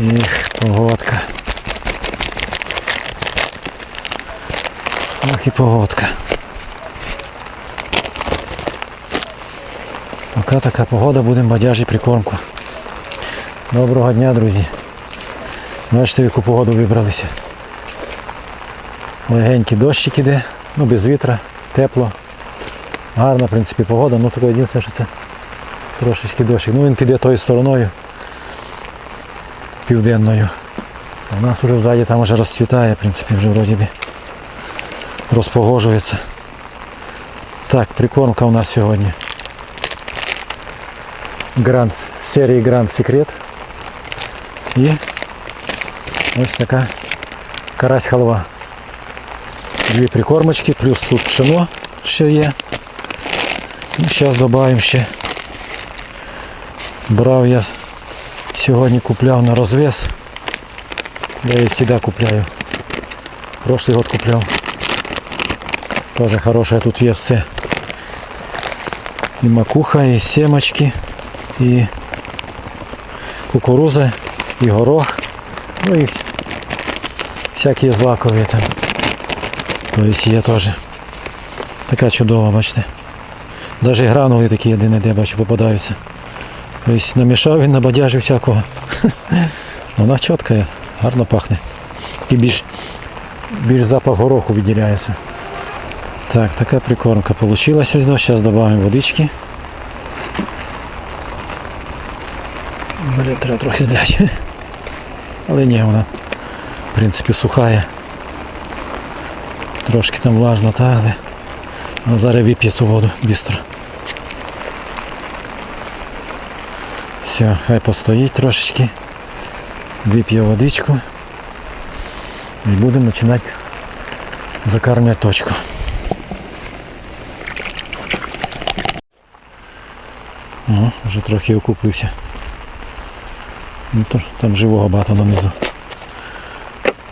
Ех, погодка. Ох і погодка. Поки така погода, будемо бадяжі прикормку. Доброго дня, друзі. Бачите, в яку погоду вибралися. Легенький дощик іде, ну без вітра, тепло. Гарна, в принципі, погода, ну таке єдине, що це трошечки дощик. Ну він піде тою стороною, південною. У нас вже взаді там вже розцвітає, в принципі, вже вроді би розпогожується. Так, прикормка у нас сьогодні. Гранд, серії Гранд Секрет. І ось така карась халва. Дві прикормочки, плюс тут пшено ще є. І зараз додаємо ще. Брав я сьогодні купляв на розвес. Я її завжди купляю. Прошлый год купляв. Тоже хорошее тут є все. І макуха, і семочки, і кукуруза, і горох. Ну і вс- всякі злакові там. Тобто є теж. Така чудова, бачите. Навіть гранули такі один де бачу попадаються. Тобто намішав він на бадяжі всякого. Вона чітка, гарно пахне. І більш, більш запах гороху виділяється. Так, така прикормка вийшла ось. Зараз додаємо водички. Блін, треба трохи зляти. Але ні, вона в принципі сухая. Трошки там влажно, та, але зараз вип'є цю воду швидко. Все, хай постоїть трошечки. Вип'є водичку. І будемо починати закармлювати точку. О, вже трохи окупився. Ну, там живого багато донизу.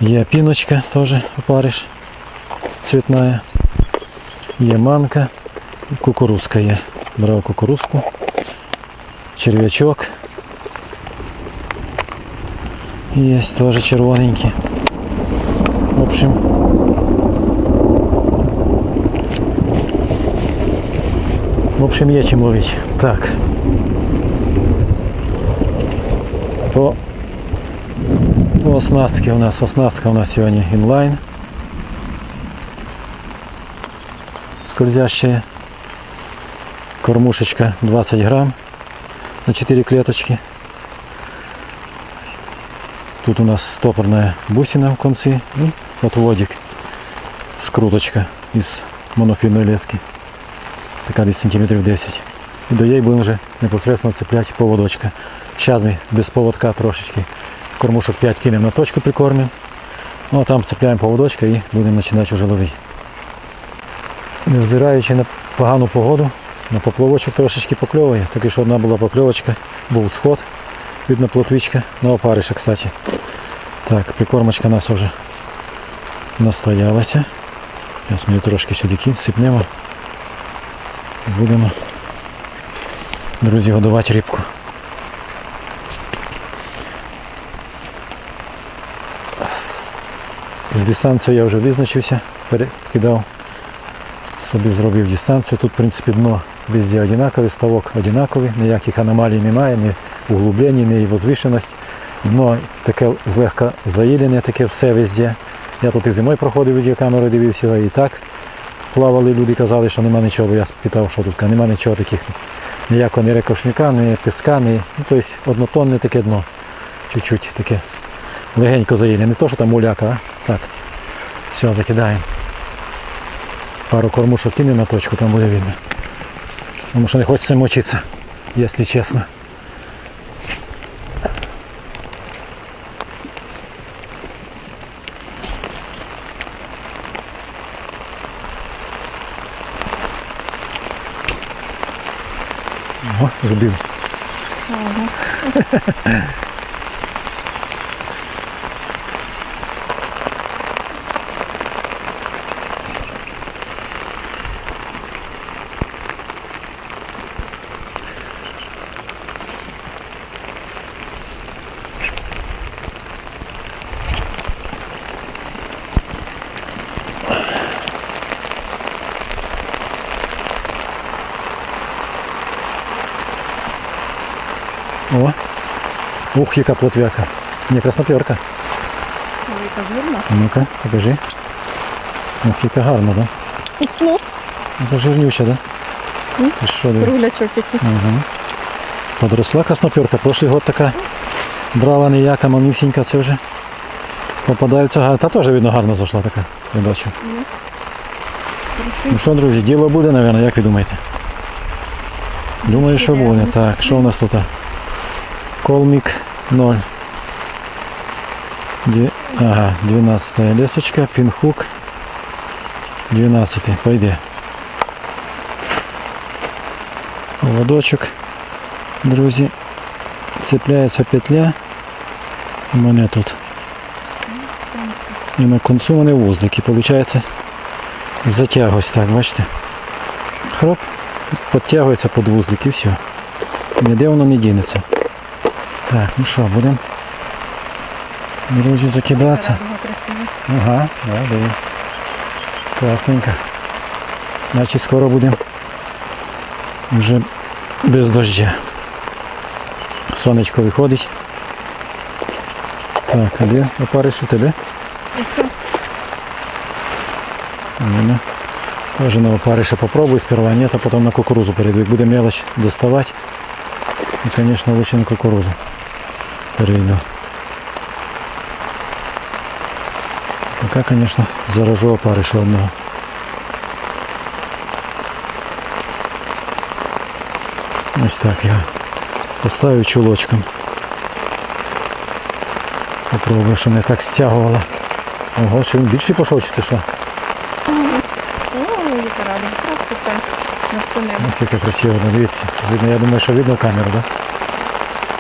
Є піночка теж опариш цвітна. Є манка. Кукурузка є. Брав кукурузку. Черв'ячок. Є теж червоненький. В общем, в общем, є чим ловити. Так. По, по оснастке у нас, оснастка у нас сьогодні інлайн. Скользящая. Кормушечка 20 грамм на 4 клеточки. Тут у нас стопорная бусина в конце и отводик, скруточка из монофильной лески. Така десь сантиметрів 10. І до її будемо вже непосредственно цепляти поводочка. Зараз ми без поводка трошечки кормушок 5 кинемо на точку прикормимо. Ну а там цепляємо поводочка і будемо починати вже ловити. Невзираючи на погану погоду, на поплавочок трошечки покльовує. Таки що одна була покльовочка, був сход, видно плотвичка, на опариша, кстати. Так, прикормочка нас вже настоялася. Зараз ми її трошки сюди сипнемо. Будемо, друзі, годувати рибку. З- дистанцією я вже визначився, перекидав, собі зробив дистанцію. Тут, в принципі, дно везде однакове, ставок однаковий, ніяких аномалій немає, ні углублень, ні возвишеність. Дно таке злегка заїлене, таке все везде. Я тут і зимою проходив відеокамеру, дивився, і так плавали, люди казали, що нема нічого, я спитав, що тут, нема нічого таких, ніякого ні рекошника, ні піска, ні, ну, тобто однотонне таке дно. Чуть-чуть таке легенько заїлене. Не то, що там муляка, а так. Все, закидаємо. Пару кормушок кине на точку, там буде видно. Тому що не хочеться мочитися, якщо чесно. Збив. Ух, яка плотвяка. Не красноперка. Велика Ну-ка, покажи. Ух, яка гарна, да? Яка жирнюча, да? М. І що? Круглячок який. Угу. Подросла красноперка. Прошлий год така брала ніяка, манюсінька, це вже попадаються гарно. Та теж видно гарно зайшла така, я бачу. Ну що, друзі, діло буде, мабуть, як ви думаєте? Думаю, що буде. Так, що у нас тут? Колмік 0. Дві... Ага, 12 лесочка, пінхук 12. Пойде. Водочок, друзі. Цепляється петля. У мене тут. І на концу вузлик. І виходить затягується так, бачите? Хроп, підтягується під вузлик і все. Ніде воно не дінеться. Так, ну що, будемо. Друзі, закидатися. Ага, да, диви. Класненько. Значить скоро будемо вже без дождя. Сонечко виходить. Так, а де опариш у тебе? Ось Именно. Тоже на опариша попробую сперва нет, а потом на кукурузу перейду. Як буде мелочь доставать. И, конечно, лучше на кукурузу перейду. Пока, конечно, заражу опариша одного. Ось так я поставлю чулочком. Попробую, що не так стягувало. Ого, що він більший пішов, чи це що? Ох, яка красиво, ну, дивіться. Видно, я думаю, що видно камеру, так?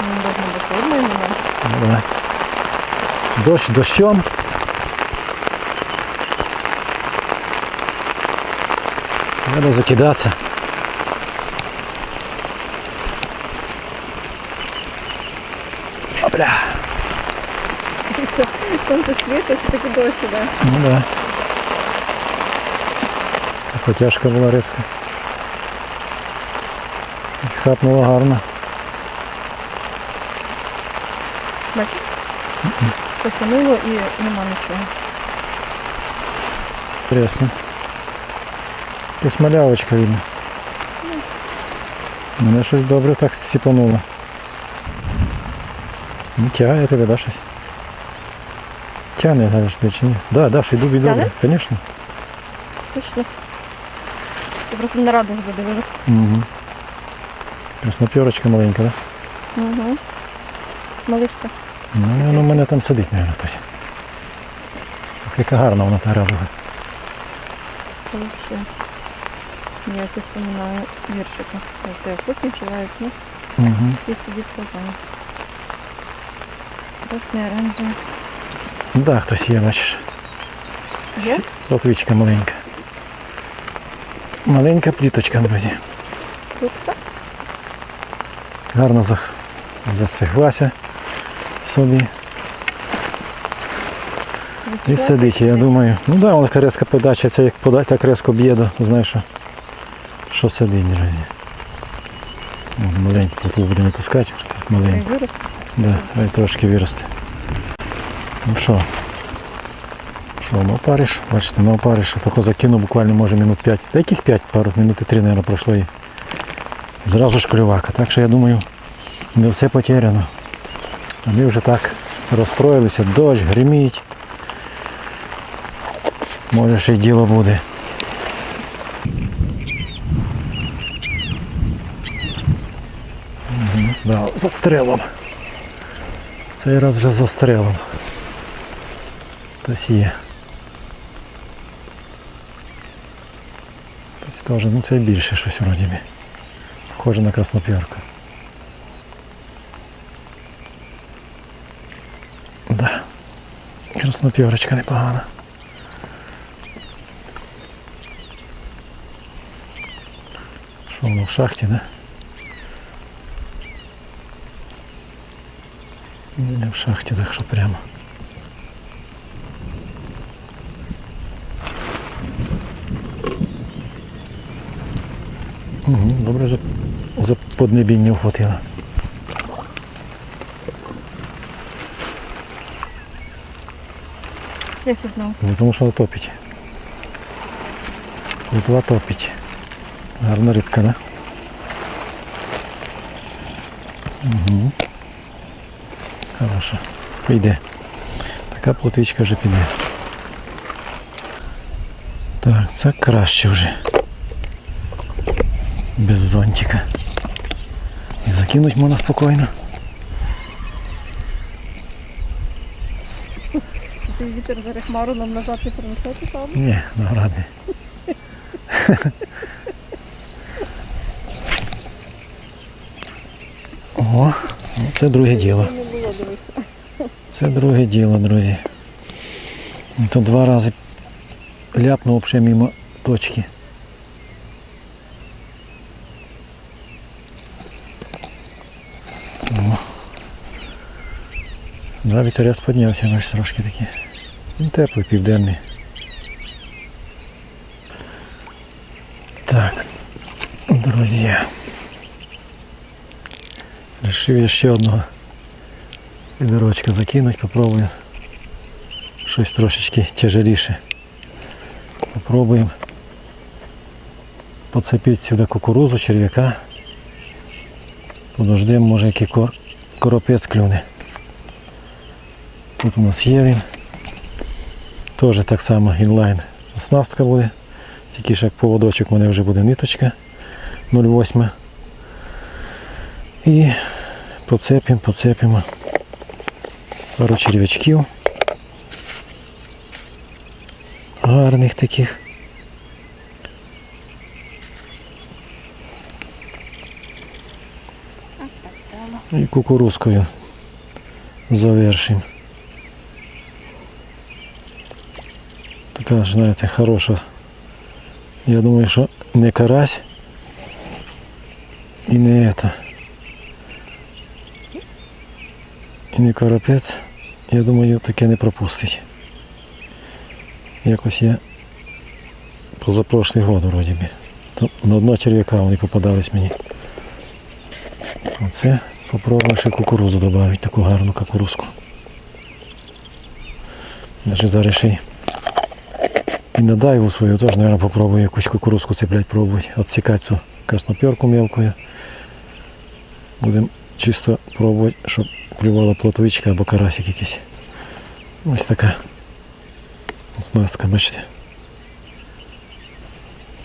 Не должно бути видно мене. Да? Давай. Дощ дощом. Надо закидаться. Опля. Сонце світить, таки дощ іде. Ну да. Потяжка була резка. Хапнула гарно. Бачиш? Потянуло і нема нічого. Интересно. Якась малявочка видно. Мене щось добре так сіпануло. Ну, тягає тебе, да, щось? Тягне, кажеш, ти чи ні? Да, да, що йду добре, Тягне? звісно. Точно. Я просто на радугу задивилась. Угу. Красноперочка маленька, да? Угу. Малишка. Ну, воно в мене там сидить, мабуть, хтось. Ох, Яка гарна вона та. Вообще. Я це вспоминаю віршика. Це охотник, человек, ну, Угу. здесь сидит коза. Красний, оранжевий. Да, хтось є, бачиш. Є? Лотвичка маленька. Маленька пліточка, друзі. Тут так? Гарно засеглася собі. І сидить, я думаю. Ну так, да, така резка подача, це як подача, так резко б'є, да, знаєш, що, що сидить, друзі. Маленьку таку буде не пускати, маленьку. Да, хай трошки виросте. Ну що? Що, на опариш? Бачите, на опариш. Тільки закинув буквально може минут 5. Та яких 5? Пару минути 3, мабуть, пройшло і зразу ж клювака. Так що я думаю, не все потеряно. А ми вже так розстроїлися, дощ, гримить. Може ще й діло буде. Мгм, Да, за стрелом. Цей раз вже за стрелом. Хтось є. Хтось теж, ну це більше щось вроді. Похоже на краснопірку. Да. Краснопірочка непогана. Що воно в шахті, да? Не в шахті, так що прямо. Угу, добре за, за поднебіння вхватила. Як ти знав? Ну, Тому що вона топить. Литва топить. Гарна рибка, да? Угу. Хорошо. Піде. Така плотвичка вже піде. Так, це краще вже. Без зонтика. І закинуть можна спокійно. Цей вітер хмару нам назад не принесе, там. Ні, навряд ли. О, ну це друге діло. Це друге діло, друзі. То два рази ляпнув взагалі мимо точки. О. Да, вітерець піднявся, бачиш, трошки такий. Він теплий, південний. Так, друзі. Решив я ще одного відерочка закинуть, попробую. Щось трошечки тяжеліше. Попробуємо поцепити сюди кукурузу, черв'яка. Подождемо, може який кор... коропець клюне. Тут у нас є він. Теж так само інлайн оснастка буде. Тільки ж як поводочок у мене вже буде ниточка 0,8. І поцепимо, поцепимо пару черв'ячків. Гарних таких. І кукурузкою завершимо. Така ж, знаєте, хороша. Я думаю, що не карась і не это. І не коропець. Я думаю, таке не пропустить. Якось я позапрошлий год вроді би. На одного черв'яка вони попадались мені. Оце попробую ще кукурузу додати, таку гарну кукурузку. Даже зараз ще й і на дайву свою теж, мабуть, попробую якусь кукурузку цеплять, пробувати. Отсікати цю красноперку мелкою. Будемо чисто пробувати, щоб клювала плотвичка або карасик якийсь. Ось така оснастка, бачите.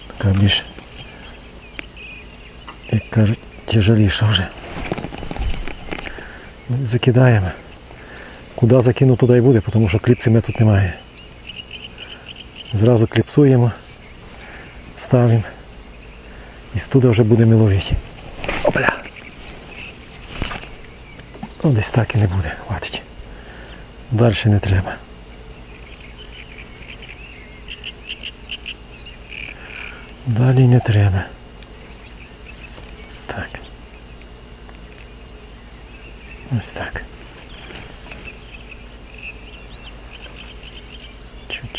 Така більш, як кажуть, тяжеліша вже. Закидаємо. Куди закину, туди і буде, тому що кліпси мене тут немає. Зразу кліпсуємо, ставимо і туди вже будемо ловити. Опля! Ну, десь так і не буде, хватить. Далі не треба. Далі не треба. Так. Ось так.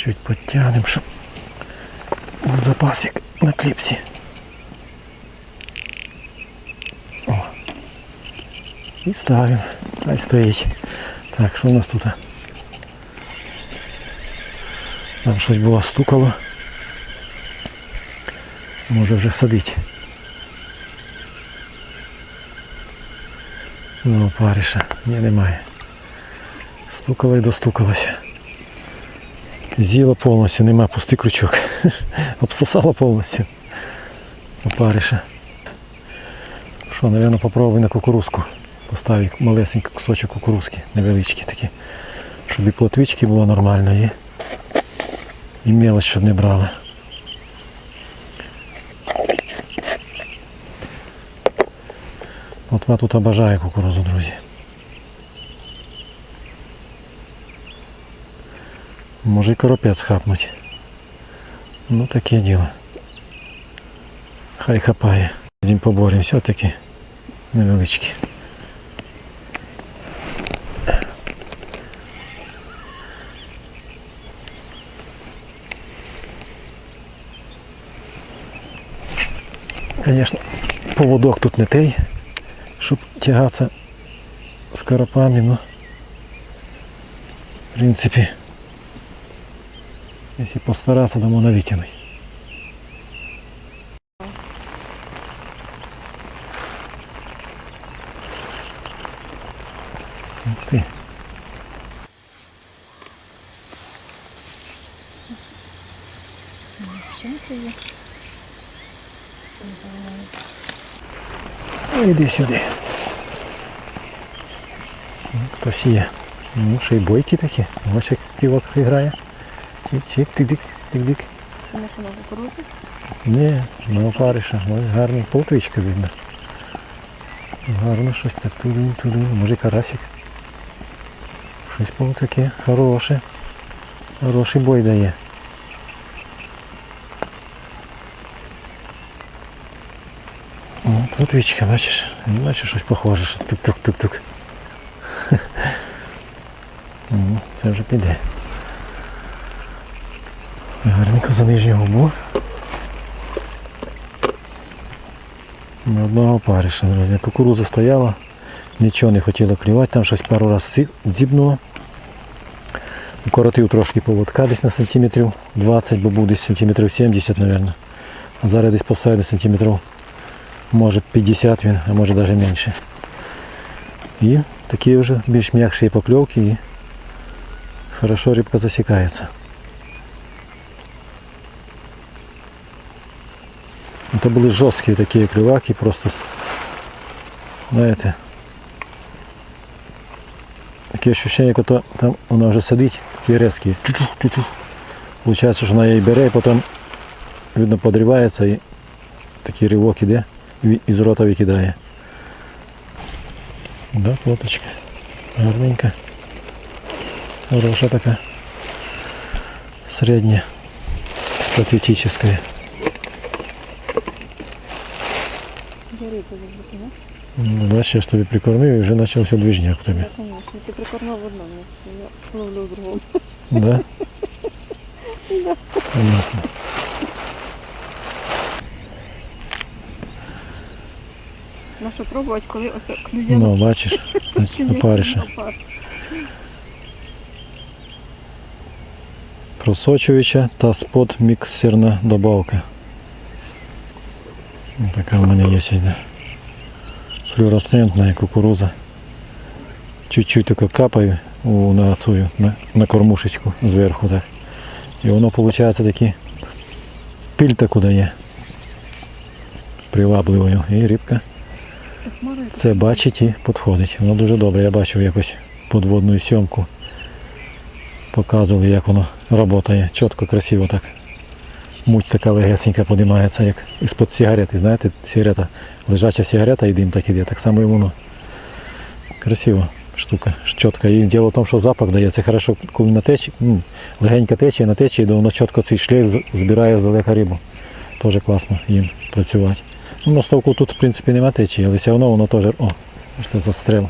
Чуть-чуть підтягнемо, щоб був запасик на кліпсі. О. І ставимо. Хай стоїть. Так, що у нас тут? Там щось було стукало. Може вже садить. Ну, паріша. Ні, немає. Стукало і достукалося. З'їла повністю, нема пустий крючок. Обсосала повністю. Опариша. Що, напевно, попробую на кукурузку. Поставити малесенький кусочок кукурузки, невеличкі такі. Щоб і плотвички було нормально і, і мелоч, щоб не брала. От я тут обожаю кукурузу, друзі. Може і коропець хапнуть. Ну таке діло. Хай хапає. Один поборемося, отакі невеличкі. Звісно, поводок тут не той, щоб тягатися з коропами, ну в принципі Якщо постаратися, то можна витягнути. Ух. Ну, Іди сюди. Хтось є. Ну, ще й бойкі такі. Ось як ківок. Чик-чик, тик-дик, тик-дик. Тому що на кукурудзі. Ні, на опариша. Гарний полтвичка видно. Гарно щось так туди, туди. Може карасик. Щось було таке хороше. Хороший бой дає. О, плотвичка, бачиш? Бачиш, щось похоже, що тук-тук-тук-тук. Це вже піде. Гарненько за нижню губу. Ні одного париша, друзі. Кукуруза стояла, нічого не хотіло клювати, там щось пару разів дзібнуло. Укоротив трошки поводка десь на сантиметрів 20, бо був десь сантиметрів 70, мабуть. А зараз десь посадить сантиметрів, може 50 він, а може навіть менше. І такі вже більш м'якші покльовки і хорошо рибка засікається. Это были жесткие такие клюваки, просто, знаєте, таке ощущение, як то там вона вже сидить, такі резкі. Чучух, чучух. Получається, що вона її бере і потім, видно, подрівається і такий ривок іде і із рота викидає. Да, плоточка. Гарненька. Хороша така. Средняя. Статистическая. Завжди, не? Ну, бачиш, я ж тобі прикормив і вже почався движняк у тебе. Так, звісно. Ти прикормив в одному я ловлю в другому. Да? Понятно. На що пробувати, коли ось клює Ну, бачиш, опариша. опар. Просочуюча та спот міксерна добавка. Ну, Така в мене є сьогодні. Флюоресцентна кукуруза. Чуть-чуть тако капаю на цю, на, на кормушечку зверху так. І воно виходить такі піль таку дає. Привабливою. І рибка це бачить і підходить. Воно дуже добре. Я бачив якось подводну сьомку. Показували, як воно працює. Чітко, красиво так. Муть така легесенька піднімається, як із-під сигарети. Знаєте, сигарета, лежача сигарета і дим так іде. Так само і воно. Красиво штука, чітка. І діло в тому, що запах дає. Це хорошо, коли на течі, м, легенька течія, на течії, воно чітко цей шлейф збирає здалека рибу. Теж класно їм працювати. Ну, на ставку тут, в принципі, нема течії, але все одно воно теж. О, бачите, застрел.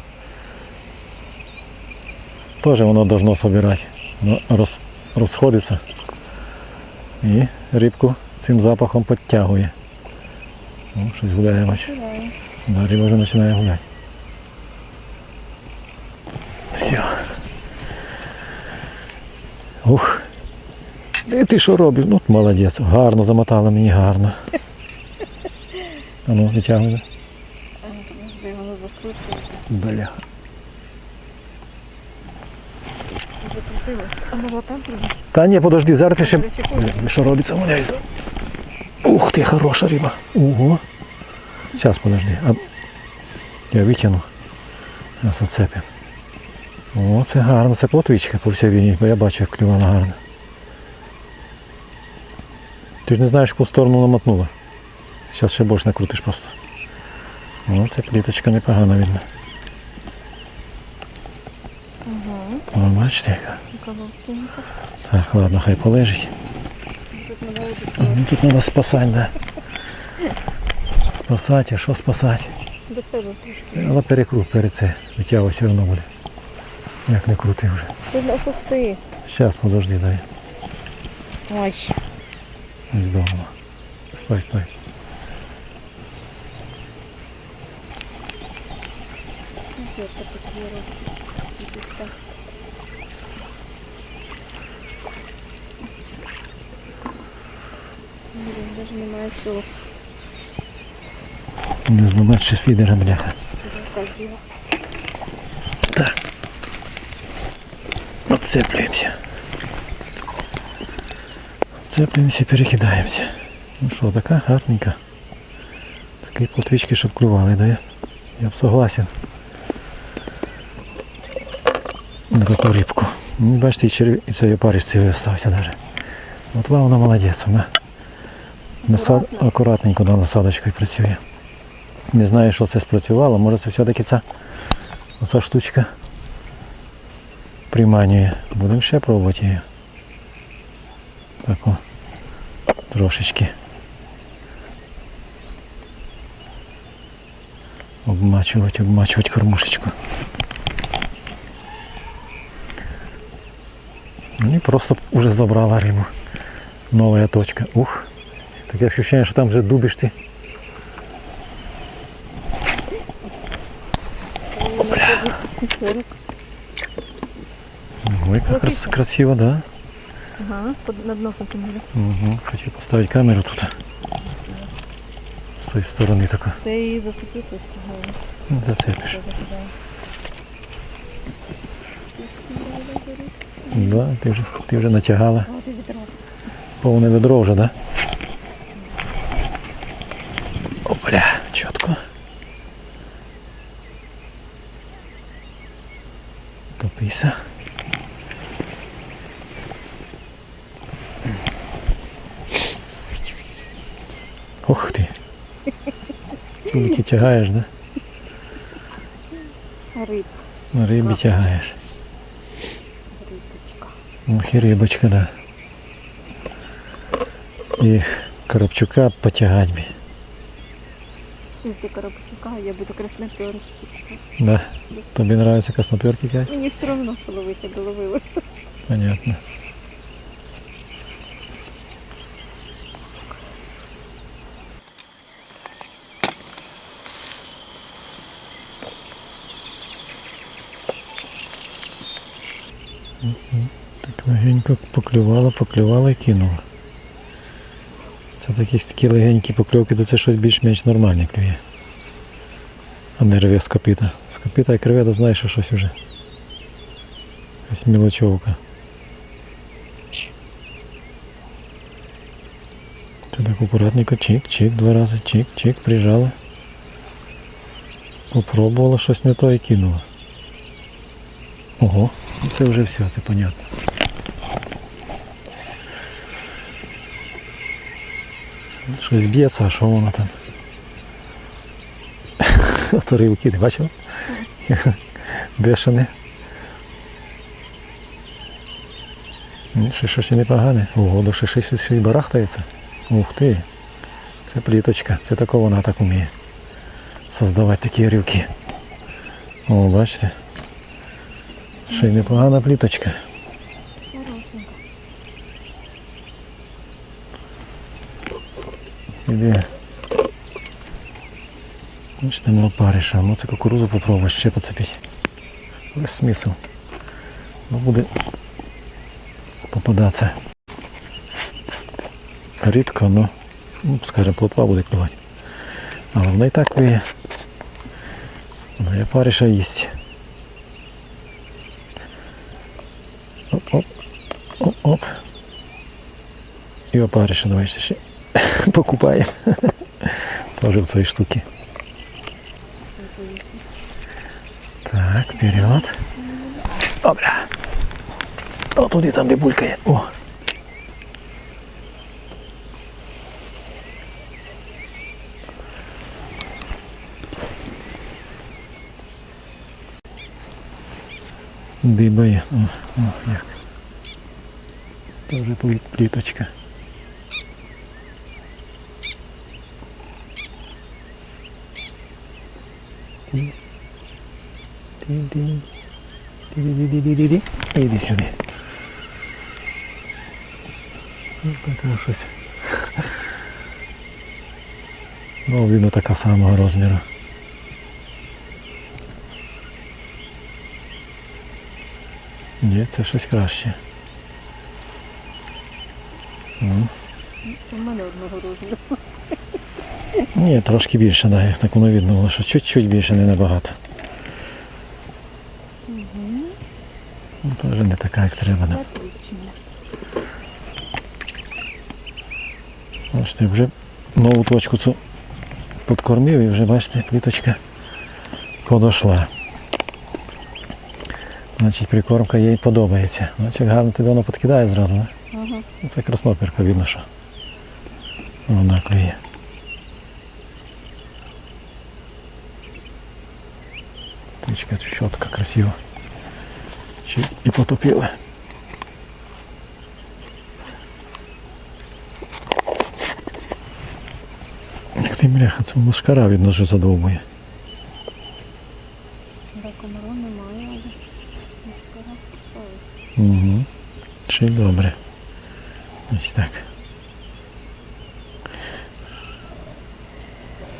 Теж воно должно собирати. Воно роз, розходиться. І рибку цим запахом підтягує. О, щось гуляє, бач. Да, риба вже починає гуляти. Все. Ух. Де ти що робиш? Ну, молодець. Гарно замотала мені гарно. А ну, витягуй. Бля. Вже крутилось. А може там трохи? Та ні, подожди, зараз ти ще. Що робиться? Ух ти, хороша риба. Ого. Зараз, подожди. А... Я витягну. Зараз оцепимо. О, це гарно, це плотвичка по всій війні, бо я бачу, як клювала гарно. Ти ж не знаєш, яку сторону намотнула. Зараз ще більше накрутиш просто. О, це пліточка непогано видно. Угу. Бачите, яка. Так, ладно, хай полежить. Тут Ну, треба спасати, да. Спасати, а що спасати? до себе трошки. Але перекрут перед це. Витягувати все одно буде. Як не крути вже. Ти не опусти. Зараз, подожди, дай. Ой. Не здорово. Стой, стой. Де це тут є роз- Навіть немає цього. Не знімати з фідера, бляха. Так. Отцеплюємося. Отцеплюємося, перекидаємося. Ну що, така гарненька. Такі плотвички, щоб клювали, да? я? Б согласен. На таку рибку. Ну, бачите, і, черв... і цей опариш цілий остався навіть. От вона молодець, вона. Насад... Акуратненько на насадочкою працює. Не знаю, що це спрацювало, може це все-таки ця оця штучка приманює. Будемо ще пробувати її. Так о, трошечки. Обмачувати, обмачувати кормушечку. Ну і просто вже забрала рибу. Нова точка. Ух. Таке ощущение, що там вже дубиш ти. Ой, как крас- красиво, да? Ага, под, на дно покинули. Угу. Хотів поставити камеру тут. З цієї сторони тако. Ти її зацепив, ось цього. Ну, Зацепиш. Да, ти вже, ти вже натягала. Повне ведро вже, да? Опля, чітко. Топися. Ох ти. Тюльки тягаєш, да? Риб. На рибі тягаєш. Рибочка. І рибочка, да. І коробчука потягать би. Если коробчука, я буду красноперочки. Да. Тобі нравится красноперки тягать? Мені все равно, що ловити, до ловила. Понятно. Так легенько поклювала, поклювала і кинула. Це такі, такі легенькі покльовки, то це щось більш-менш нормальне клює. А не рве з копита як рве, то знаєш, що щось уже. Якась мілочовка. Це так акуратненько, чик, чик, два рази, чик, чик, прижала. Попробувала щось не то і кинула. Ого, це вже все, це понятно. Щось б'ється, а що воно там? Ото ривки, ти бачив? Бешене. Ще щось непогане. Ого, до ще щось ще й барахтається. Ух ти. Це пліточка. Це тако вона так вміє. Создавати такі рівки. О, бачите. Ще й непогана пліточка. Іде. Бачите, не опариша. Ну це кукурузу попробуй ще поцепити. Без смисл. Ну буде попадатися. Рідко, ну, ну скажімо, плотва буде клювати. Але вона і так клює. І опариша їсть. Оп-оп. Оп-оп. І опариша, давай ще покупає. Тоже в цій штуці. Так, вперед. Опля. О, туди там де булькає. О. Дибає. О, о, як. Тоже плит- пліточка. Ті. Ті-ді. Ді-ді-ді-ді-ді-ді. Іди сюди. Ну, така щось. Ну, видно, така самого розміру. Це щось краще. Ну. Це в мене одного розміру. Ні, трошки більше, да, як так воно видно було, що чуть-чуть більше, не набагато. Ну, Теж не така, як треба. Да. Бачите, вже нову точку цю підкормив і вже, бачите, пліточка подошла. Значить, прикормка їй подобається. Значить, гарно тобі воно підкидає зразу, да? Ага. Це красноперка, видно, що вона клює. Птичка чітка, красиво. Ще і потопила. Як ти бляха, це мушкара, видно, вже задовбує. Ще й добре. Ось так.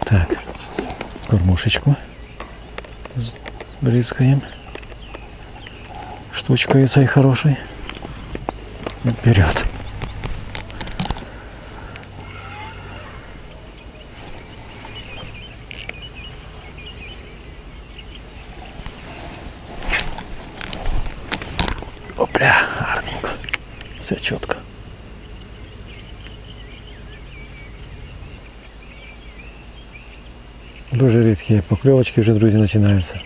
Так. Кормушечку бризкаем. Штучкою цей хороший. Вперед. Все чітко. Дуже рідкі покльовочки вже, друзі, починаються.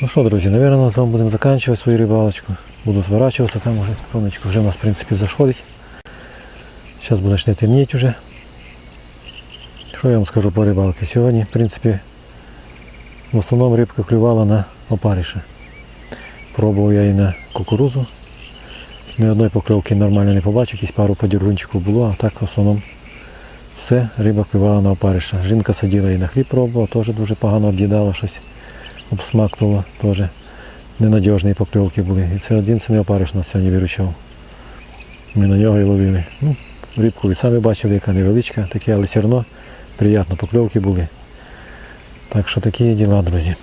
Ну що, друзі, наверное, на цьому будемо закінчувати свою рибалочку. Буду зворачуватися, там уже сонечко вже у нас, в принципі, заходить. Зараз буде ще темніти вже. Що я вам скажу по рибалці? Сьогодні, в принципі, в основному рибка клювала на опариші. Пробував я і на кукурузу. Ні одної покльовки нормально не побачив, якісь пару подіргунчиків було, а так в основному все, риба клювала на опариша. Жінка сиділа і на хліб пробувала, теж дуже погано об'їдала щось, обсмактувала, теж ненадіжні покльовки були. І це один не опариш нас сьогодні виручав. Ми на нього і ловили. Ну, рибку ви самі бачили, яка невеличка, таке, але все одно приємно покльовки були. Так що такі діла, друзі.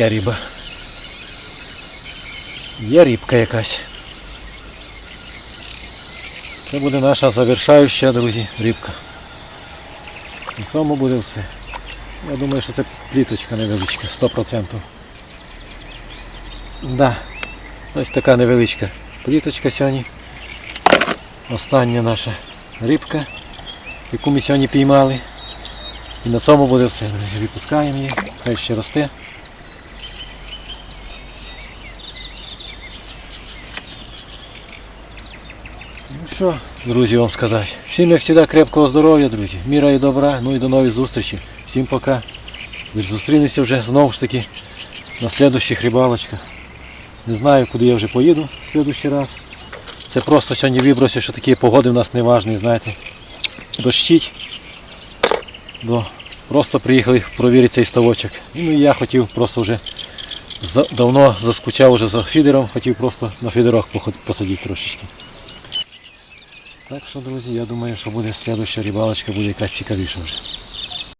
Є риба. Є рибка якась. Це буде наша завершаюча, друзі, рибка. На цьому буде все. Я думаю, що це пліточка невеличка, 100%. Да. Ось така невеличка пліточка сьогодні. Остання наша рибка, яку ми сьогодні піймали. І на цьому буде все, друзі. Відпускаємо її, хай ще росте. Що, друзі, вам сказати. Всім як завжди крепкого здоров'я, друзі. Міра і добра. Ну і до нових зустрічей. Всім пока. Зустрінемося вже знову ж таки на слідущих рибалочках. Не знаю, куди я вже поїду в следующий раз. Це просто сьогодні вибрався, що такі погоди в нас неважні, знаєте. Дощить. До... Просто приїхали провірити цей ставочок. Ну і я хотів просто вже давно заскучав вже за фідером, хотів просто на фідерах посидіти трошечки. Так що, друзі, я думаю, що буде слідуща рибалочка буде якась цікавіша вже.